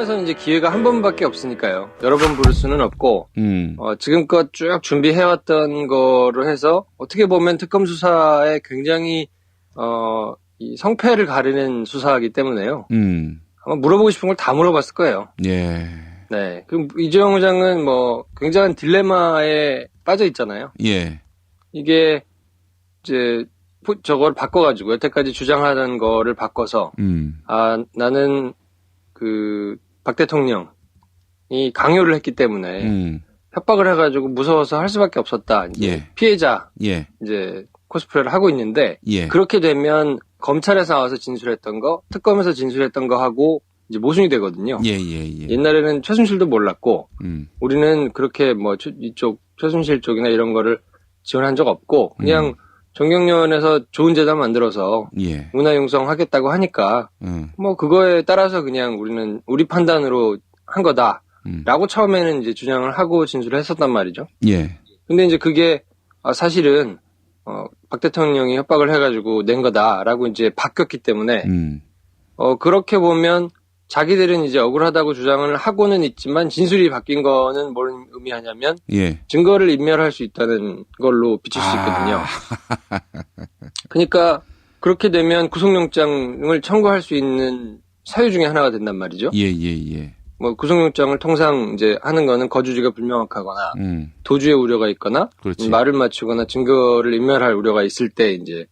특검에서는 이제 기회가 한 번밖에 없으니까요. 여러 번 부를 수는 없고 음. 어, 지금껏 쭉 준비해왔던 거로 해서 어떻게 보면 특검 수사에 굉장히 어, 이 성패를 가르는 수사이기 때문에요. 음. 아마 물어보고 싶은 걸 다 물어봤을 거예요. 예. 네. 그럼 이재용 의장은 뭐 굉장한 딜레마에 빠져 있잖아요. 예. 이게 이제 포- 저걸 바꿔가지고 여태까지 주장하던 거를 바꿔서 음. 아 나는 그 박 대통령이 강요를 했기 때문에 음. 협박을 해가지고 무서워서 할 수밖에 없었다. 이제 예. 피해자 예. 이제 코스프레를 하고 있는데 예. 그렇게 되면 검찰에서 나와서 진술했던 거, 특검에서 진술했던 거 하고 이제 모순이 되거든요. 예, 예, 예. 옛날에는 최순실도 몰랐고 음. 우리는 그렇게 뭐 최- 이쪽 최순실 쪽이나 이런 거를 지원한 적 없고 그냥 음. 정경련에서 좋은 재단 만들어서 예. 문화 융성 하겠다고 하니까 음. 뭐 그거에 따라서 그냥 우리는 우리 판단으로 한 거다라고 음. 처음에는 이제 주장을 하고 진술을 했었단 말이죠. 예. 근데 이제 그게 아, 사실은 어, 박 대통령이 협박을 해가지고 낸 거다라고 이제 바뀌었기 때문에 음. 어, 그렇게 보면 자기들은 이제 억울하다고 주장을 하고는 있지만 진술이 바뀐 거는 뭘 의미하냐면 예. 증거를 인멸할 수 있다는 걸로 비칠 수 있거든요. 아. 그러니까 그렇게 되면 구속영장을 청구할 수 있는 사유 중에 하나가 된단 말이죠. 예, 예, 예. 뭐 구속영장을 통상 이제 하는 거는 거주지가 불명확하거나 음. 도주의 우려가 있거나 그렇지. 말을 맞추거나 증거를 인멸할 우려가 있을 때 이제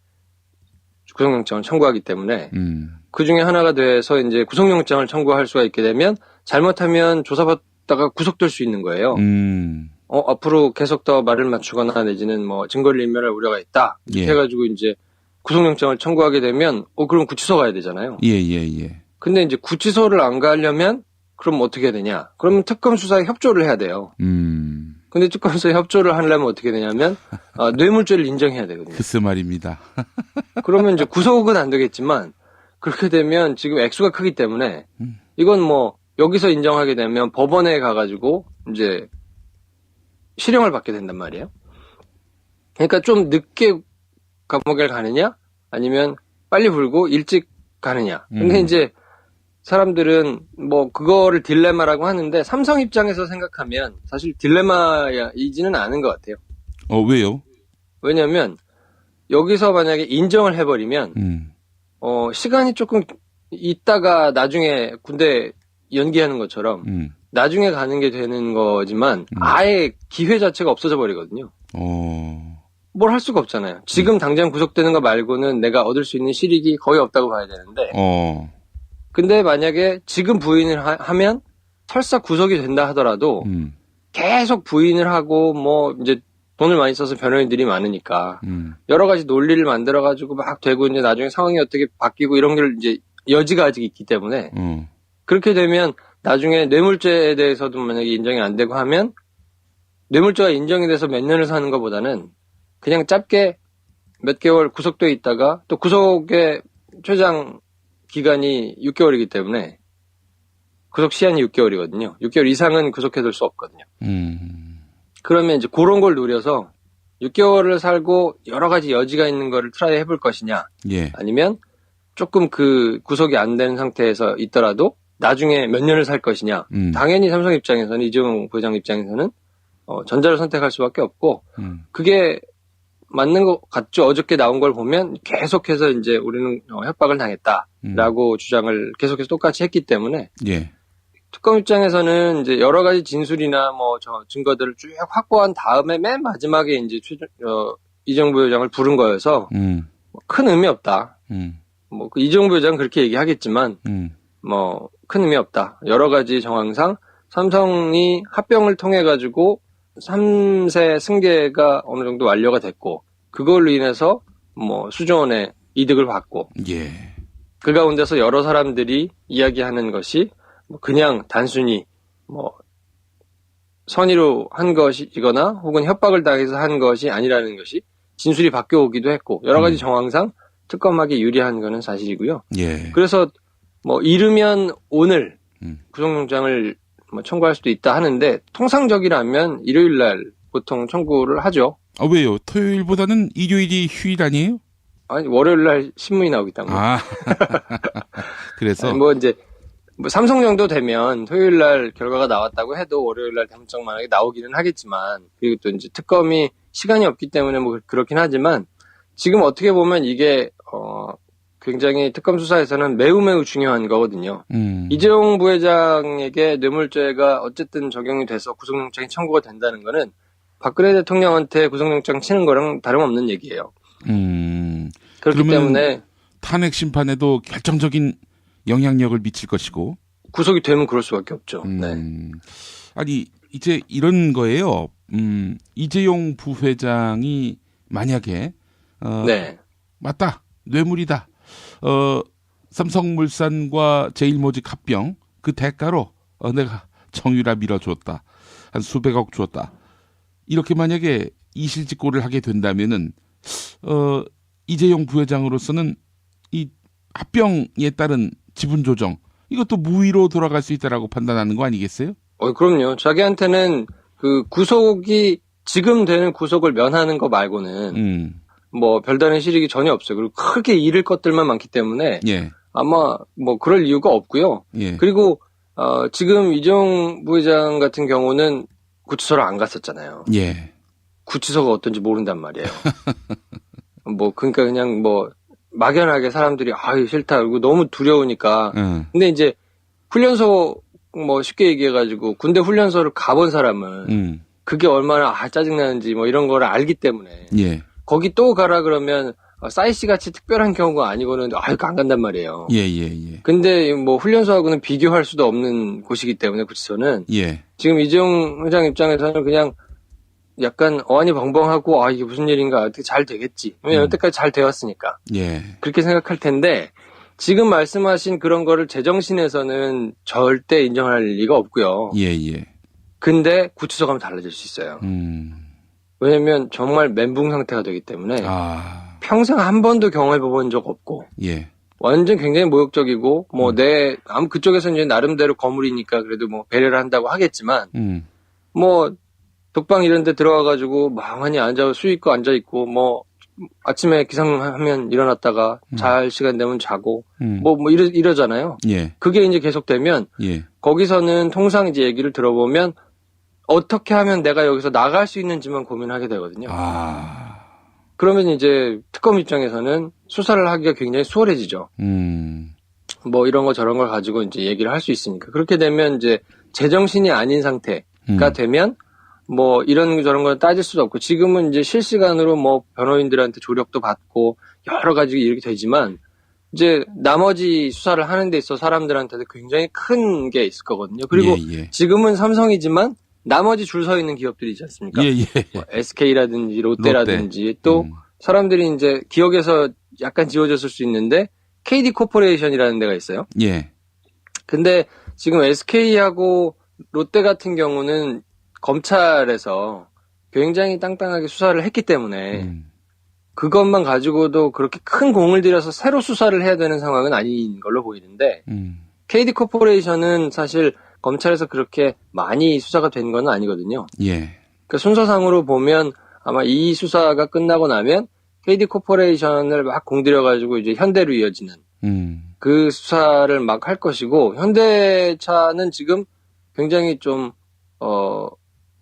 구속영장을 청구하기 때문에 음. 그 중에 하나가 돼서 이제 구속영장을 청구할 수가 있게 되면 잘못하면 조사받다가 구속될 수 있는 거예요. 음. 어, 앞으로 계속 더 말을 맞추거나 내지는 뭐 증거를 인멸할 우려가 있다. 이렇게 예. 해가지고 이제 구속영장을 청구하게 되면 어, 그럼 구치소 가야 되잖아요. 예, 예, 예. 근데 이제 구치소를 안 가려면 그럼 어떻게 해야 되냐? 그러면 특검 수사에 협조를 해야 돼요. 음. 근데 특검 수사에 협조를 하려면 어떻게 되냐면 아, 뇌물죄를 인정해야 되거든요. 글쎄 말입니다. 그러면 이제 구속은 안 되겠지만 그렇게 되면 지금 액수가 크기 때문에 음. 이건 뭐 여기서 인정하게 되면 법원에 가가지고 이제 실형을 받게 된단 말이에요. 그러니까 좀 늦게 감옥에 가느냐 아니면 빨리 불고 일찍 가느냐. 근데 음. 이제 사람들은 뭐 그거를 딜레마라고 하는데 삼성 입장에서 생각하면 사실 딜레마이지는 않은 것 같아요. 어, 왜요? 왜냐하면 여기서 만약에 인정을 해버리면 음. 어, 시간이 조금 있다가 나중에 군대 연기하는 것처럼 음. 나중에 가는 게 되는 거지만 음. 아예 기회 자체가 없어져 버리거든요. 어. 뭘할 수가 없잖아요. 지금 당장 구속되는 거 말고는 내가 얻을 수 있는 실익이 거의 없다고 봐야 되는데 어. 근데 만약에 지금 부인을 하, 면 설사 구속이 된다 하더라도 음. 계속 부인을 하고 뭐 이제 돈을 많이 써서 변호인들이 많으니까 음. 여러 가지 논리를 만들어 가지고 막 되고 이제 나중에 상황이 어떻게 바뀌고 이런 게 이제 여지가 아직 있기 때문에 어. 그렇게 되면 나중에 뇌물죄에 대해서도 만약에 인정이 안 되고 하면 뇌물죄가 인정이 돼서 몇 년을 사는 것보다는 그냥 짧게 몇 개월 구속돼 있다가 또 구속의 최장 기간이 6개월이기 때문에 구속 시한이 6개월이거든요. 6개월 이상은 구속해둘 수 없거든요. 음. 그러면 이제 그런 걸 노려서 6개월을 살고 여러 가지 여지가 있는 거를 트라이 해볼 것이냐 예. 아니면 조금 그 구속이 안 되는 상태에서 있더라도 나중에 몇 년을 살 것이냐. 음. 당연히 삼성 입장에서는 이재용 부회장 입장에서는 어, 전자를 선택할 수밖에 없고 음. 그게 맞는 것 같죠. 어저께 나온 걸 보면 계속해서 이제 우리는 어, 협박을 음. 당했다라고 주장을 계속해서 똑같이 했기 때문에 예. 특검 입장에서는 이제 여러 가지 진술이나 뭐 저 증거들을 쭉 확보한 다음에 맨 마지막에 이제 최, 어, 이재용 부회장을 부른 거여서 음. 뭐큰 의미 없다. 음. 뭐그 이재용 부회장 은 그렇게 얘기하겠지만 음. 뭐큰 의미 없다. 여러 가지 정황상 삼성이 합병을 통해 가지고 3세 승계가 어느 정도 완료가 됐고 그걸로 인해서 뭐 수조원의 이득을 받고 예. 그 가운데서 여러 사람들이 이야기하는 것이 뭐 그냥 단순히 뭐 선의로 한 것이거나 혹은 협박을 당해서 한 것이 아니라는 것이 진술이 바뀌어 오기도 했고 여러 가지 음. 정황상 특검하기 유리한 거는 사실이고요. 예. 그래서 뭐 이르면 오늘 음. 구속영장을 뭐 청구할 수도 있다 하는데 통상적이라면 일요일 날 보통 청구를 하죠. 아, 왜요? 토요일보다는 일요일이 휴일 아니에요? 아니 월요일 날 신문이 나오기 때문에 아. 그래서 뭐 이제 뭐 삼성 정도 되면 토요일 날 결과가 나왔다고 해도 월요일 날 대문짝 만약에 나오기는 하겠지만 그리고 또 이제 특검이 시간이 없기 때문에 뭐 그렇긴 하지만 지금 어떻게 보면 이게 어 굉장히 특검 수사에서는 매우 매우 중요한 거거든요. 음. 이재용 부회장에게 뇌물죄가 어쨌든 적용이 돼서 구속영장이 청구가 된다는 거는 박근혜 대통령한테 구속영장 치는 거랑 다름없는 얘기예요. 음. 그렇기 때문에 탄핵 심판에도 결정적인 영향력을 미칠 것이고. 구속이 되면 그럴 수밖에 없죠. 음. 네. 아니 이제 이런 거예요. 음, 이재용 부회장이 만약에 어, 네. 맞다 뇌물이다. 어, 삼성물산과 제일모직 합병 그 대가로 어, 내가 정유라 밀어줬다. 한 수백억 줬다. 이렇게 만약에 이실직고를 하게 된다면은 어, 이재용 부회장으로서는 이 합병에 따른 지분 조정 이것도 무위로 돌아갈 수 있다라고 판단하는 거 아니겠어요? 어, 그럼요. 자기한테는 그 구속이 지금 되는 구속을 면하는 거 말고는 음, 뭐 별다른 실익이 전혀 없어요. 그리고 크게 잃을 것들만 많기 때문에 예, 아마 뭐 그럴 이유가 없고요. 예, 그리고 어, 지금 이재용 부회장 같은 경우는 구치소를 안 갔었잖아요. 예, 구치소가 어떤지 모른단 말이에요. 뭐 그러니까 그냥 뭐 막연하게 사람들이 아유 싫다. 그리고 너무 두려우니까. 응, 근데 이제 훈련소 뭐 쉽게 얘기해가지고 군대 훈련소를 가본 사람은 음, 그게 얼마나 아, 짜증나는지 뭐 이런 거를 알기 때문에. 예, 거기 또 가라 그러면 어, 사이 씨 같이 특별한 경우가 아니고는 아유 안 간단 말이에요. 예, 예, 예, 근데 뭐 훈련소하고는 비교할 수도 없는 곳이기 때문에 구치소는. 예, 지금 이재용 회장 입장에서는 그냥 약간 어안이 벙벙하고 아 이게 무슨 일인가 어떻게 잘 되겠지 왜냐면 음. 여태까지 잘 되었으니까 예, 그렇게 생각할 텐데 지금 말씀하신 그런 거를 제정신에서는 절대 인정할 리가 없고요. 예, 예, 근데 구치소 가면 달라질 수 있어요. 음, 왜냐면 정말 멘붕 상태가 되기 때문에 아, 평생 한 번도 경험해 본 적 없고 예, 완전 굉장히 모욕적이고 뭐 음. 내 아무 그쪽에서는 이제 나름대로 거물이니까 그래도 뭐 배려를 한다고 하겠지만 음, 뭐 독방 이런 데 들어와가지고 멍하니 앉아 수 있고 앉아 있고 뭐 아침에 기상하면 일어났다가 음. 잘 시간 되면 자고 음, 뭐 뭐 이러 이러잖아요. 예, 그게 이제 계속되면 예, 거기서는 통상 이제 얘기를 들어보면 어떻게 하면 내가 여기서 나갈 수 있는지만 고민하게 되거든요. 아, 그러면 이제 특검 입장에서는 수사를 하기가 굉장히 수월해지죠. 음, 뭐 이런 거 저런 걸 가지고 이제 얘기를 할 수 있으니까 그렇게 되면 이제 제정신이 아닌 상태가 음, 되면 뭐 이런 저런 걸 따질 수도 없고 지금은 이제 실시간으로 뭐 변호인들한테 조력도 받고 여러 가지 이렇게 되지만 이제 나머지 수사를 하는 데 있어 사람들한테도 굉장히 큰 게 있을 거거든요. 그리고 예, 예, 지금은 삼성이지만 나머지 줄 서 있는 기업들이 있지 않습니까? 예, 예, 뭐 SK라든지 롯데라든지 또 음, 사람들이 이제 기억에서 약간 지워졌을 수 있는데 KD 코퍼레이션이라는 데가 있어요. 예, 근데 지금 SK하고 롯데 같은 경우는 검찰에서 굉장히 땅땅하게 수사를 했기 때문에 음, 그것만 가지고도 그렇게 큰 공을 들여서 새로 수사를 해야 되는 상황은 아닌 걸로 보이는데 음, KD 코퍼레이션은 사실 검찰에서 그렇게 많이 수사가 된 건 아니거든요. 예, 그 순서상으로 보면 아마 이 수사가 끝나고 나면 KD 코퍼레이션을 막 공들여가지고 이제 현대로 이어지는 음, 그 수사를 막 할 것이고 현대차는 지금 굉장히 좀 어,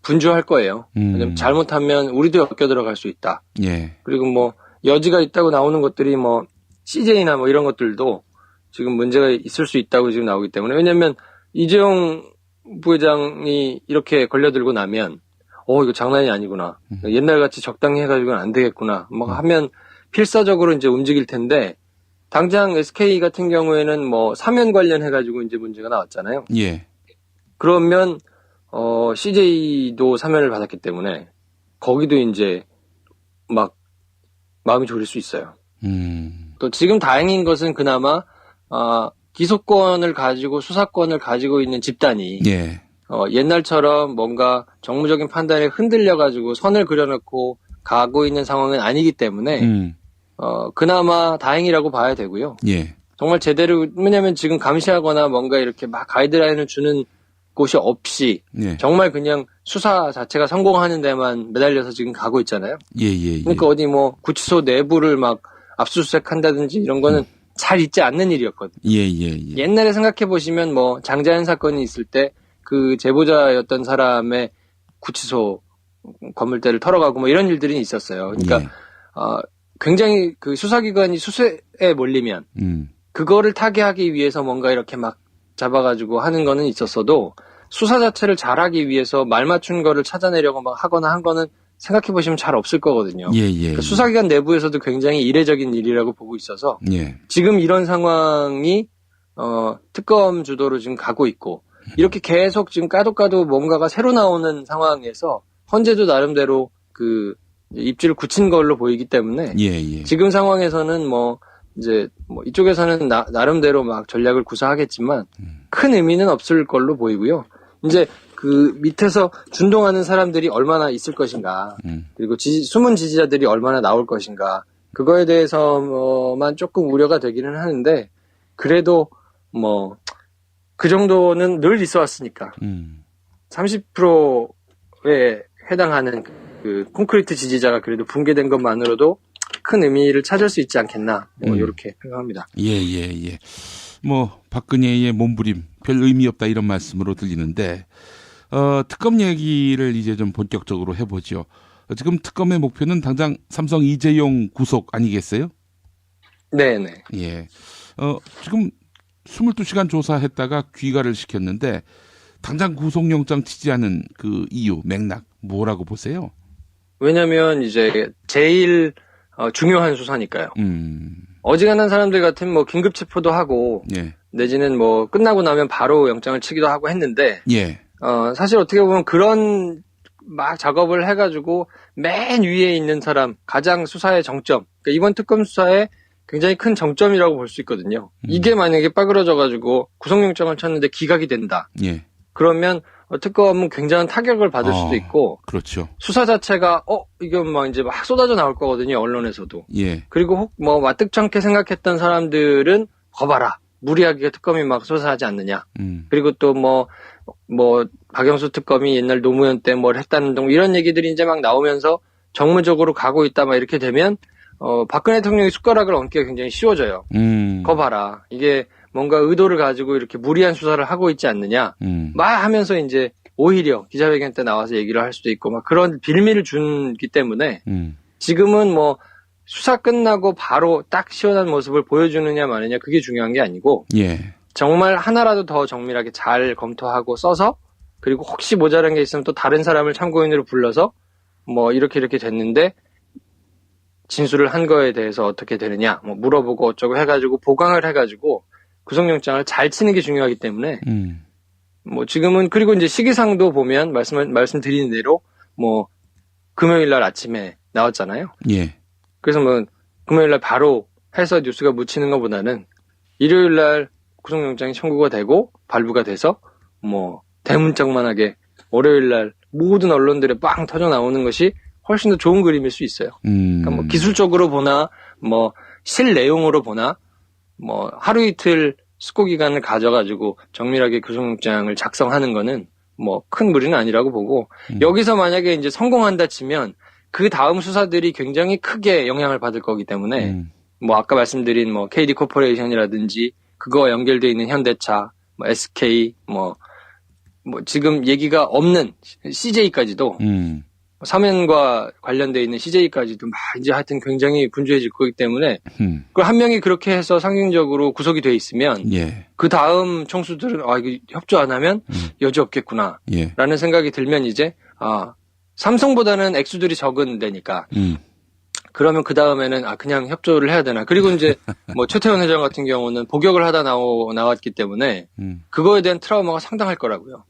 분주할 거예요. 음, 잘못하면 우리도 엮여 들어갈 수 있다. 예, 그리고 뭐 여지가 있다고 나오는 것들이 뭐 CJ나 뭐 이런 것들도 지금 문제가 있을 수 있다고 지금 나오기 때문에 왜냐면 이재용 부회장이 이렇게 걸려들고 나면 어 이거 장난이 아니구나 음. 옛날 같이 적당히 해가지고는 안 되겠구나 뭐 음. 하면 필사적으로 이제 움직일 텐데 당장 SK 같은 경우에는 뭐 사면 관련해가지고 이제 문제가 나왔잖아요. 예, 그러면 어 CJ도 사면을 받았기 때문에 거기도 이제 막 마음이 졸일 수 있어요. 음, 또 지금 다행인 것은 그나마 아, 기소권을 가지고 수사권을 가지고 있는 집단이 예, 어, 옛날처럼 뭔가 정무적인 판단에 흔들려 가지고 선을 그려놓고 가고 있는 상황은 아니기 때문에 음, 어, 그나마 다행이라고 봐야 되고요. 예, 정말 제대로 왜냐하면 지금 감시하거나 뭔가 이렇게 막 가이드라인을 주는 곳이 없이 예, 정말 그냥 수사 자체가 성공하는 데만 매달려서 지금 가고 있잖아요. 예, 예, 예. 그러니까 어디 뭐 구치소 내부를 막 압수수색 한다든지 이런 거는 잘 잊지 않는 일이었거든요. 예, 예, 예. 옛날에 생각해 보시면 뭐 장자연 사건이 있을 때 그 제보자였던 사람의 구치소 건물대를 털어가고 뭐 이런 일들이 있었어요. 그러니까 예. 어, 굉장히 그 수사기관이 수세에 몰리면 음. 그거를 타개하기 위해서 뭔가 이렇게 막 잡아가지고 하는 거는 있었어도 수사 자체를 잘하기 위해서 말 맞춘 거를 찾아내려고 막 하거나 한 거는 생각해 보시면 잘 없을 거거든요. 예, 예. 그러니까 수사기관 내부에서도 굉장히 이례적인 일이라고 보고 있어서 예. 지금 이런 상황이 어, 특검 주도로 지금 가고 있고 이렇게 계속 지금 까도까도 뭔가가 새로 나오는 상황에서 헌재도 나름대로 그 입지를 굳힌 걸로 보이기 때문에 예, 예. 지금 상황에서는 뭐 이제 뭐 이쪽에서는 나, 나름대로 막 전략을 구사하겠지만 큰 의미는 없을 걸로 보이고요. 이제 그 밑에서 준동하는 사람들이 얼마나 있을 것인가 음. 그리고 지지- 숨은 지지자들이 얼마나 나올 것인가 그거에 대해서만 조금 우려가 되기는 하는데 그래도 뭐 그 정도는 늘 있어 왔으니까 음. 30%에 해당하는 그 콘크리트 지지자가 그래도 붕괴된 것만으로도 큰 의미를 찾을 수 있지 않겠나 뭐 음. 이렇게 생각합니다. 예, 예, 예. 뭐 박근혜의 몸부림 별 의미 없다 이런 말씀으로 들리는데 어, 특검 얘기를 이제 좀 본격적으로 해보죠. 어, 지금 특검의 목표는 당장 삼성 이재용 구속 아니겠어요? 네네. 예. 어, 지금 22시간 조사했다가 귀가를 시켰는데 당장 구속영장 치지 않은 그 이유, 맥락 뭐라고 보세요? 왜냐면 이제 제일 어, 중요한 수사니까요. 음. 어지간한 사람들 같으면 뭐 긴급 체포도 하고 예. 내지는 뭐 끝나고 나면 바로 영장을 치기도 하고 했는데 예. 어, 사실 어떻게 보면 그런 막 작업을 해가지고 맨 위에 있는 사람, 가장 수사의 정점, 그러니까 이번 특검 수사의 굉장히 큰 정점이라고 볼 수 있거든요. 음. 이게 만약에 빠그러져가지고 구속영장을 쳤는데 기각이 된다. 예. 그러면 어, 특검은 굉장한 타격을 받을 어. 수도 있고 그렇죠. 수사 자체가 어 이건 막 이제 막 쏟아져 나올 거거든요 언론에서도. 예. 그리고 혹 뭐 마뜩찮게 생각했던 사람들은 거봐라 무리하게 특검이 막 수사하지 않느냐. 음. 그리고 또 뭐, 뭐, 박영수 특검이 옛날 노무현 때 뭘 했다는 등 이런 얘기들이 이제 막 나오면서 정무적으로 가고 있다 막 이렇게 되면, 어, 박근혜 대통령이 숟가락을 얹기가 굉장히 쉬워져요. 음. 거 봐라. 이게 뭔가 의도를 가지고 이렇게 무리한 수사를 하고 있지 않느냐. 음. 막 하면서 이제 오히려 기자회견 때 나와서 얘기를 할 수도 있고 막 그런 빌미를 주기 때문에 음. 지금은 뭐 수사 끝나고 바로 딱 시원한 모습을 보여주느냐 마느냐 그게 중요한 게 아니고 예. 정말 하나라도 더 정밀하게 잘 검토하고 써서 그리고 혹시 모자란 게 있으면 또 다른 사람을 참고인으로 불러서 뭐 이렇게 이렇게 됐는데 진술을 한 거에 대해서 어떻게 되느냐 뭐 물어보고 어쩌고 해가지고 보강을 해가지고 구속영장을 잘 치는 게 중요하기 때문에 음. 뭐 지금은 그리고 이제 시기상도 보면 말씀 말씀드린 대로 뭐 금요일 날 아침에 나왔잖아요. 예. 그래서 뭐 금요일 날 바로 해서 뉴스가 묻히는 것보다는 일요일 날 구속영장이 청구가 되고 발부가 돼서 뭐 대문짝만하게 월요일 날 모든 언론들에 빵 터져 나오는 것이 훨씬 더 좋은 그림일 수 있어요. 음. 그러니까 뭐 기술적으로 보나 뭐 실 내용으로 보나 뭐 하루 이틀 숙고 기간을 가져가지고 정밀하게 구속영장을 작성하는 거는 뭐 큰 무리는 아니라고 보고 음. 여기서 만약에 이제 성공한다 치면 그 다음 수사들이 굉장히 크게 영향을 받을 거기 때문에 음. 뭐 아까 말씀드린 뭐 KD 코퍼레이션이라든지 그거와 연결돼 있는 현대차, 뭐 SK, 뭐, 뭐 지금 얘기가 없는 CJ까지도 음. 사면과 관련돼 있는 CJ까지도 막 이제 하여튼 굉장히 분주해질 거기 때문에 음. 그한 명이 그렇게 해서 상징적으로 구속이 돼 있으면 예. 그 다음 총수들은 아 이거 협조 안 하면 음. 여지 없겠구나라는 예. 생각이 들면 이제 아 삼성보다는 액수들이 적은 데니까 음. 그러면 그 다음에는 아 그냥 협조를 해야 되나 그리고 이제 뭐 최태원 회장 같은 경우는 복역을 하다 나오, 나왔기 때문에 음. 그거에 대한 트라우마가 상당할 거라고요.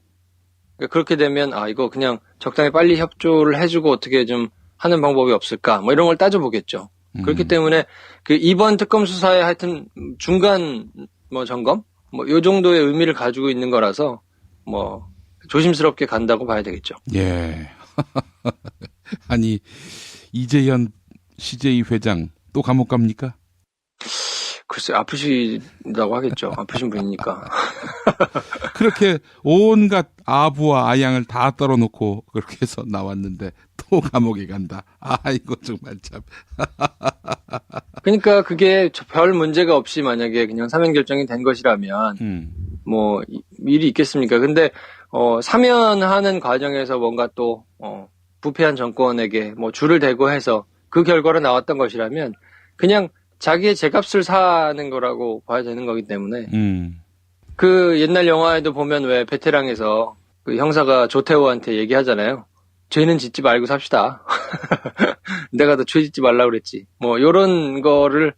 그러니까 그렇게 되면 아 이거 그냥 적당히 빨리 협조를 해주고 어떻게 좀 하는 방법이 없을까 뭐 이런 걸 따져보겠죠. 그렇기 음. 때문에 그 이번 특검 수사에 하여튼 중간 뭐 점검 뭐 요 정도의 의미를 가지고 있는 거라서 뭐 조심스럽게 간다고 봐야 되겠죠. 예. 아니 이재현 CJ 회장 또 감옥 갑니까? 글쎄 아프시다고 하겠죠. 아프신 분이니까. 그렇게 온갖 아부와 아양을 다 떨어놓고 그렇게 해서 나왔는데 또 감옥에 간다. 아 이거 정말 참. 그러니까 그게 저- 별 문제가 없이 만약에 그냥 사면 결정이 된 것이라면 음, 뭐 이- 일이 있겠습니까? 근데 어 사면하는 과정에서 뭔가 또 어, 부패한 정권에게 뭐 줄을 대고 해서 그 결과로 나왔던 것이라면 그냥 자기의 제값을 사는 거라고 봐야 되는 거기 때문에 음, 그 옛날 영화에도 보면 왜 베테랑에서 그 형사가 조태호한테 얘기하잖아요. 죄는 짓지 말고 삽시다. 내가 더 죄 짓지 말라 그랬지. 뭐 요런 거를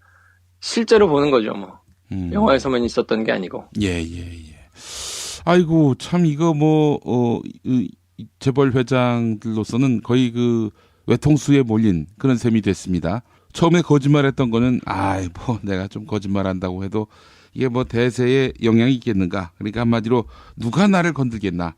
실제로 보는 거죠. 뭐 음. 영화에서만 있었던 게 아니고. 예, 예, 예. 아이고, 참, 이거 뭐, 어, 이- 이 재벌 회장들로서는 거의 그 외통수에 몰린 그런 셈이 됐습니다. 처음에 거짓말 했던 거는, 아이, 뭐, 내가 좀 거짓말 한다고 해도 이게 뭐 대세에 영향이 있겠는가. 그러니까 한마디로 누가 나를 건들겠나.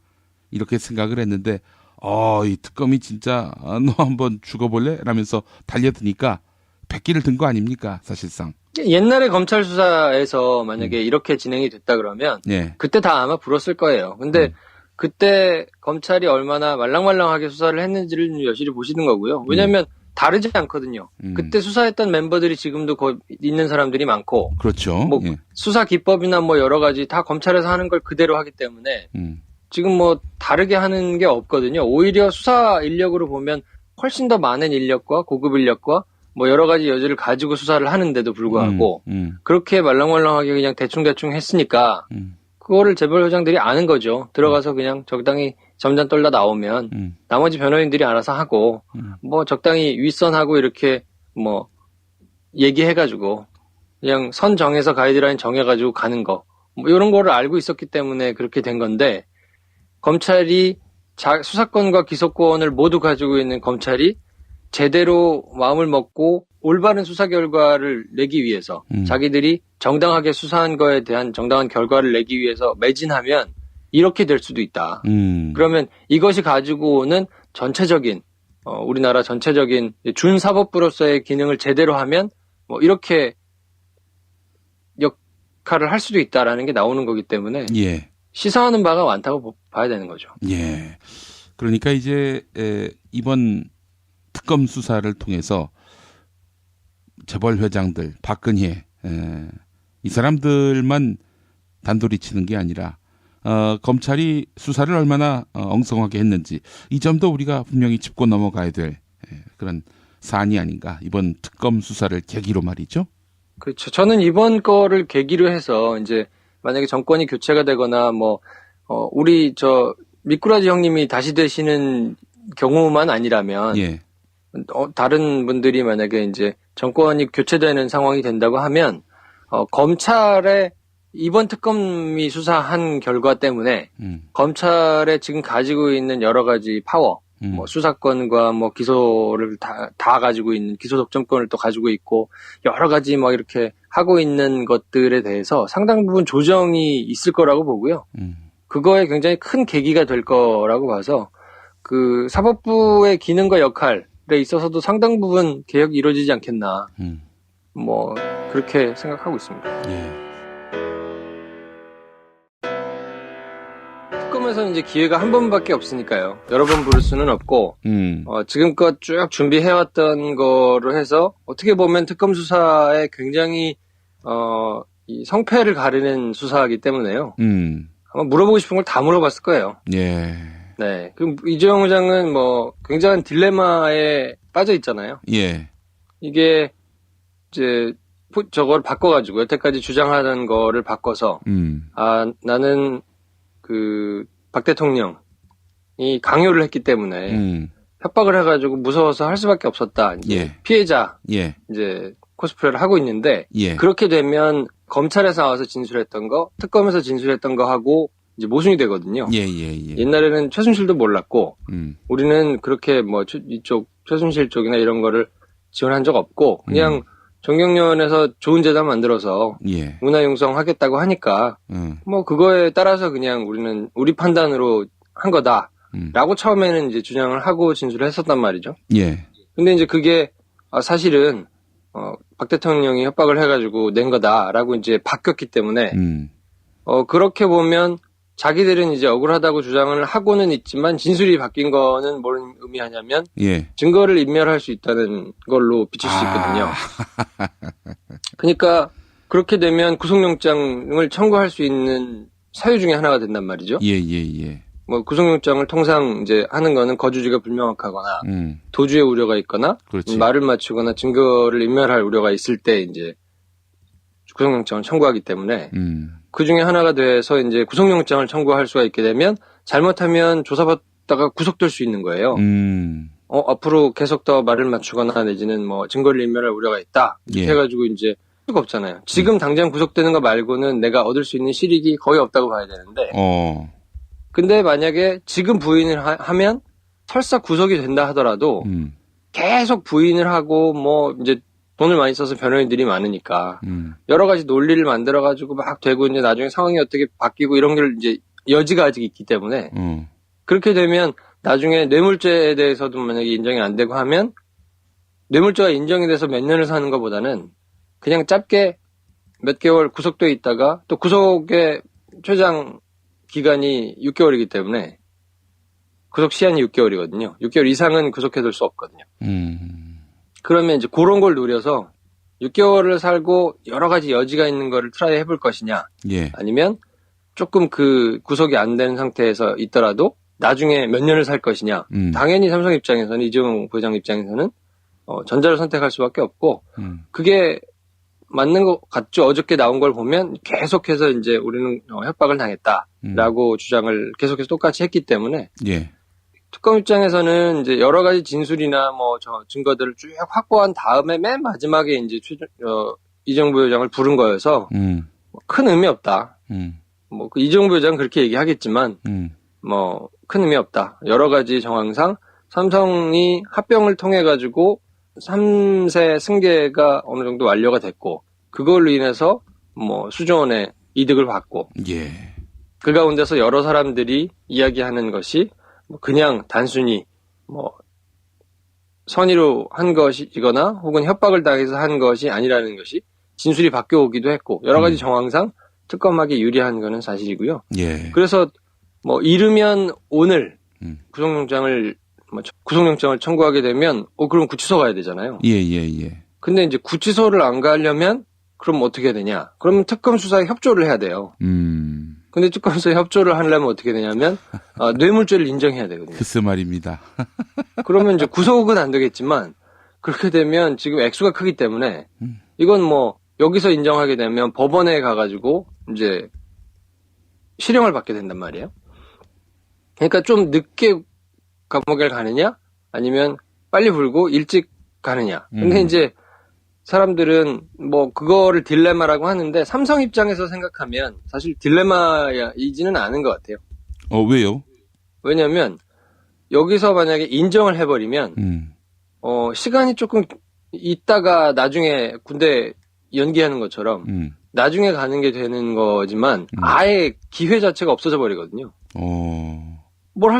이렇게 생각을 했는데, 어, 이 특검이 진짜, 아, 너 한번 죽어볼래? 라면서 달려드니까 백기를 든 거 아닙니까? 사실상. 옛날에 검찰 수사에서 만약에 이렇게 진행이 됐다 그러면 예. 그때 다 아마 불었을 거예요. 근데 음. 그때 검찰이 얼마나 말랑말랑하게 수사를 했는지를 여실히 보시는 거고요. 왜냐하면 다르지 않거든요. 음. 그때 수사했던 멤버들이 지금도 거 있는 사람들이 많고 그렇죠. 뭐 예. 수사 기법이나 뭐 여러 가지 다 검찰에서 하는 걸 그대로 하기 때문에 음. 지금 뭐 다르게 하는 게 없거든요. 오히려 수사 인력으로 보면 훨씬 더 많은 인력과 고급 인력과 뭐 여러 가지 여지를 가지고 수사를 하는데도 불구하고 음, 음, 그렇게 말랑말랑하게 그냥 대충대충 했으니까 음, 그거를 재벌 회장들이 아는 거죠. 들어가서 그냥 적당히 점잖 떨다 나오면 음, 나머지 변호인들이 알아서 하고 음. 뭐 적당히 윗선하고 이렇게 뭐 얘기해가지고 그냥 선 정해서 가이드라인 정해가지고 가는 거. 뭐 이런 거를 알고 있었기 때문에 그렇게 된 건데 검찰이 자- 수사권과 기소권을 모두 가지고 있는 검찰이 제대로 마음을 먹고 올바른 수사 결과를 내기 위해서 음. 자기들이 정당하게 수사한 거에 대한 정당한 결과를 내기 위해서 매진하면 이렇게 될 수도 있다. 음. 그러면 이것이 가지고 오는 전체적인 어, 우리나라 전체적인 준사법부로서의 기능을 제대로 하면 뭐 이렇게 역할을 할 수도 있다라는 게 나오는 거기 때문에 예, 시사하는 바가 많다고 보- 봐야 되는 거죠. 예. 그러니까 이제 에, 이번 특검 수사를 통해서 재벌 회장들, 박근혜, 에, 이 사람들만 단돌이 치는 게 아니라 어, 검찰이 수사를 얼마나 어, 엉성하게 했는지 이 점도 우리가 분명히 짚고 넘어가야 될 에, 그런 사안이 아닌가 이번 특검 수사를 계기로 말이죠. 그렇죠. 저는 이번 거를 계기로 해서 이제 만약에 정권이 교체가 되거나 뭐 어, 우리 저 미꾸라지 형님이 다시 되시는 경우만 아니라면 예, 어, 다른 분들이 만약에 이제 정권이 교체되는 상황이 된다고 하면 어, 검찰의 이번 특검이 수사한 결과 때문에 음, 검찰에 지금 가지고 있는 여러 가지 파워, 음, 뭐 수사권과 뭐 기소를 다, 다 가지고 있는 기소 독점권을 또 가지고 있고 여러 가지 뭐 이렇게 하고 있는 것들에 대해서 상당 부분 조정이 있을 거라고 보고요. 음, 그거에 굉장히 큰 계기가 될 거라고 봐서 그 사법부의 기능과 역할에 있어서도 상당 부분 개혁이 이루어지지 않겠나 음, 뭐 그렇게 생각하고 있습니다. 예, 특검에서는 이제 기회가 한 번밖에 없으니까요. 여러 번 부를 수는 없고 음, 어, 지금껏 쭉 준비해왔던 거로 해서 어떻게 보면 특검 수사에 굉장히 어, 이 성패를 가르는 수사이기 때문에요. 음, 아마 물어보고 싶은 걸 다 물어봤을 거예요. 예, 네. 그 이재용 회장은 뭐 굉장한 딜레마에 빠져 있잖아요. 예, 이게 이제 포- 저걸 바꿔가지고 여태까지 주장하던 거를 바꿔서 음, 아 나는 그 박 대통령이 강요를 했기 때문에 음, 협박을 해가지고 무서워서 할 수밖에 없었다. 예. 피해자 예, 이제 코스프레를 하고 있는데 예, 그렇게 되면 검찰에서 나와서 진술했던 거, 특검에서 진술했던 거 하고 이제 모순이 되거든요. 예, 예, 예, 옛날에는 최순실도 몰랐고 음, 우리는 그렇게 뭐 최- 이쪽 최순실 쪽이나 이런 거를 지원한 적 없고 그냥 음. 정경련에서 좋은 재단 만들어서 예, 문화 융성 하겠다고 하니까 음, 뭐 그거에 따라서 그냥 우리는 우리 판단으로 한 거다라고 음, 처음에는 이제 주장을 하고 진술을 했었단 말이죠. 예, 근데 이제 그게 아, 사실은 어, 박 대통령이 협박을 해가지고 낸 거다라고 이제 바뀌었기 때문에 음. 어, 그렇게 보면 자기들은 이제 억울하다고 주장을 하고는 있지만 진술이 바뀐 거는 뭘 의미하냐면 예. 증거를 인멸할 수 있다는 걸로 비칠 수 있거든요. 아, 그러니까 그렇게 되면 구속영장을 청구할 수 있는 사유 중에 하나가 된단 말이죠. 예, 예, 예. 뭐 구속영장을 통상 이제 하는 거는 거주지가 불명확하거나 음. 도주의 우려가 있거나 그렇지. 말을 맞추거나 증거를 인멸할 우려가 있을 때 이제 구속영장을 청구하기 때문에 음. 그 중에 하나가 돼서 이제 구속영장을 청구할 수가 있게 되면 잘못하면 조사받다가 구속될 수 있는 거예요. 음. 어, 앞으로 계속 더 말을 맞추거나 내지는 뭐 증거를 인멸할 우려가 있다. 이렇게 예. 해가지고 이제 수가 없잖아요. 지금 당장 구속되는 거 말고는 내가 얻을 수 있는 실익이 거의 없다고 봐야 되는데 어. 근데 만약에 지금 부인을 하, 면 설사 구속이 된다 하더라도 음. 계속 부인을 하고 뭐 이제 돈을 많이 써서 변호인들이 많으니까 음. 여러 가지 논리를 만들어 가지고 막 되고 이제 나중에 상황이 어떻게 바뀌고 이런 게 이제 여지가 아직 있기 때문에 어. 그렇게 되면 나중에 뇌물죄에 대해서도 만약에 인정이 안 되고 하면 뇌물죄가 인정이 돼서 몇 년을 사는 것보다는 그냥 짧게 몇 개월 구속돼 있다가 또 구속의 최장 기간이 6개월이기 때문에 구속 시한이 6개월이거든요. 6개월 이상은 구속해둘 수 없거든요. 음. 그러면 이제 그런 걸 노려서 6개월을 살고 여러 가지 여지가 있는 거를 트라이 해볼 것이냐 예. 아니면 조금 그 구속이 안 되는 상태에서 있더라도 나중에 몇 년을 살 것이냐 음. 당연히 삼성 입장에서는 이재용 부회장 입장에서는 어, 전자를 선택할 수밖에 없고 음. 그게 맞는 것 같죠. 어저께 나온 걸 보면 계속해서 이제 우리는 어, 협박을 음. 당했다라고 주장을 계속해서 똑같이 했기 때문에 예. 특검 입장에서는 이제 여러 가지 진술이나 뭐 저 증거들을 쭉 확보한 다음에 맨 마지막에 이제 최종, 어, 이재용 부회장을 부른 거여서 음. 뭐큰 의미 없다. 음. 뭐그 이재용 부회장 은 그렇게 얘기하겠지만 음. 뭐큰 의미 없다. 여러 가지 정황상 삼성이 합병을 통해 가지고 3세 승계가 어느 정도 완료가 됐고 그걸로 인해서 뭐 수조 원의 이득을 받고 예. 그 가운데서 여러 사람들이 이야기하는 것이 뭐 그냥 단순히 뭐 선의로 한 것이거나 혹은 협박을 당해서 한 것이 아니라는 것이 진술이 바뀌어 오기도 했고 여러 가지 음. 정황상 특검하게 유리한 거는 사실이고요. 예. 그래서 뭐 이르면 오늘 음. 구속영장을 뭐 청- 구속영장을 청구하게 되면 어 그럼 구치소 가야 되잖아요. 예, 예, 예. 근데 이제 구치소를 안 가려면 그럼 어떻게 해야 되냐? 그러면 특검 수사에 협조를 해야 돼요. 음. 근데 특검 수사에 협조를 하려면 어떻게 되냐면 어, 뇌물죄를 인정해야 되거든요. 글쎄 말입니다. 그러면 이제 구속은 안 되겠지만 그렇게 되면 지금 액수가 크기 때문에 음. 이건 뭐 여기서 인정하게 되면 법원에 가가지고 이제 실형을 받게 된단 말이에요. 그러니까 좀 늦게 감옥에 가느냐 아니면 빨리 불고 일찍 가느냐. 근데 음. 이제 사람들은 뭐 그거를 딜레마라고 하는데 삼성 입장에서 생각하면 사실 딜레마이지는 않은 것 같아요. 어, 왜요? 왜냐면 여기서 만약에 인정을 해버리면 음. 어, 시간이 조금 있다가 나중에 군대 연기하는 것처럼 음. 나중에 가는 게 되는 거지만 음. 아예 기회 자체가 없어져 버리거든요. 어. 뭘할